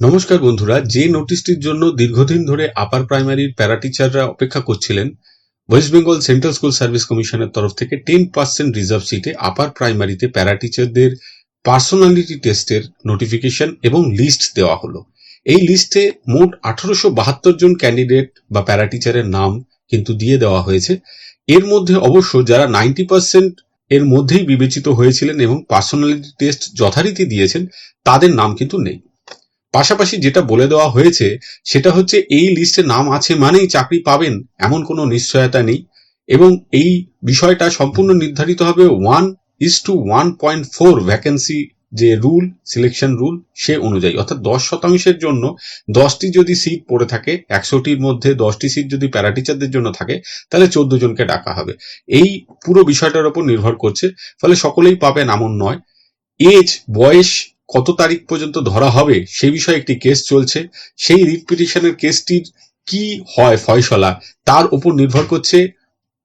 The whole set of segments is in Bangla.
নমস্কার বন্ধুরা, যে নোটিশটির জন্য দীর্ঘদিন ধরে আপার প্রাইমারির প্যারা টিচাররা অপেক্ষা করছিলেন, West Bengal Central School Service কমিশনের তরফ থেকে টেন পার্সেন্ট রিজার্ভ সিটে আপার প্রাইমারিতে প্যারা টিচারদের পার্সোনালিটি টেস্টের নোটিফিকেশন এবং লিস্ট দেওয়া হলো। এই লিস্টে মোট আঠারোশো বাহাত্তর জন ক্যান্ডিডেট বা প্যারা টিচারের নাম কিন্তু দিয়ে দেওয়া হয়েছে। এর মধ্যে অবশ্য যারা নাইনটি পার্সেন্ট এর মধ্যেই বিবেচিত হয়েছিলেন এবং পার্সোনালিটি টেস্ট যথারীতি দিয়েছেন, তাদের নাম কিন্তু নেই। পাশাপাশি যেটা বলে দেওয়া হয়েছে, সেটা হচ্ছে এই লিস্টে নাম আছে মানেই চাকরি পাবেন, এমন কোনো নিশ্চয়তা নেই। এবং এই বিষয়টা সম্পূর্ণ নির্ধারিত হবে one is two one point four vacancy যে রুল সিলেকশন রুল সে অনুযায়ী। অর্থাৎ দশ শতাংশের জন্য দশটি যদি সিট পড়ে থাকে, একশোটির মধ্যে দশটি সিট যদি প্যারাটিচারদের জন্য থাকে, তাহলে চোদ্দ জনকে ডাকা হবে। এই পুরো বিষয়টার উপর নির্ভর করছে, ফলে সকলেই পাবেন এমন নয়। এজ বয়স কত তারিখ পর্যন্ত ধরা হবে সে বিষয়ে একটি কেস চলছে। সেই রিট পিটিশনের কেসটির কি হয়, ফয়সলা, তার উপর নির্ভর করছে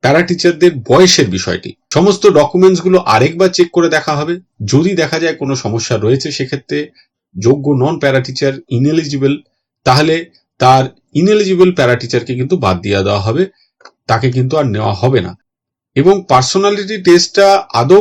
প্যারা টিচারদের বয়সের বিষয়টি। সমস্ত ডকুমেন্টসগুলো আরেকবার চেক করে দেখা হবে। যদি দেখা যায় কোনো সমস্যা রয়েছে সেক্ষেত্রে যোগ্য নন প্যারা টিচার ইনএলিজিবল তাহলে তার ইনএলিজিবল প্যারা টিচারকে কিন্তু বাদ দিয়ে দেওয়া হবে। তাকে কিন্তু আর নেওয়া হবে না। এবং পার্সোনালিটি টেস্টটা আদৌ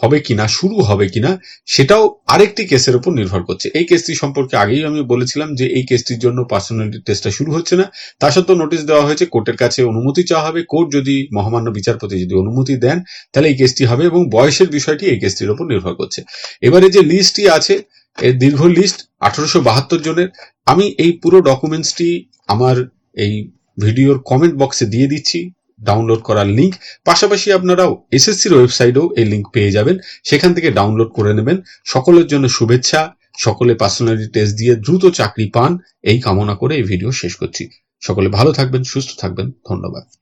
হবে কিনা শুরু হবে কিনা সেটাও আরেকটি কেসের উপর নির্ভর করছে। এই কেসটি সম্পর্কে আগেই আমি বলেছিলাম যে এই কেসটির জন্য পার্সোনালিটি টেস্টটা শুরু হচ্ছে না। তা সত্ত্বেও নোটিশ দেওয়া হয়েছে কোর্টের কাছে অনুমতি চাওয়া হবে। কোর্ট যদি মহামান্য বিচারপতি যদি অনুমতি দেন, তাহলে এই কেসটি হবে এবং বয়সের বিষয়টি এই কেসটির উপর নির্ভর করছে। এবারে যে লিস্টটি আছে, এর দীর্ঘ লিস্ট আঠারোশো বাহাত্তর জনের, আমি এই পুরো ডকুমেন্টসটি আমার এই ভিডিওর কমেন্ট বক্সে দিয়ে দিচ্ছি। ডাউনলোড করার লিঙ্ক পাশাপাশি আপনারাও এসএসসির ওয়েবসাইটেও এই লিঙ্ক পেয়ে যাবেন। সেখান থেকে ডাউনলোড করে নেবেন। সকলের জন্য শুভেচ্ছা। সকলে পার্সোনালিটি টেস্ট দিয়ে দ্রুত চাকরি পান। এই কামনা করে এই ভিডিও শেষ করছি। সকলে ভালো থাকবেন, সুস্থ থাকবেন। ধন্যবাদ।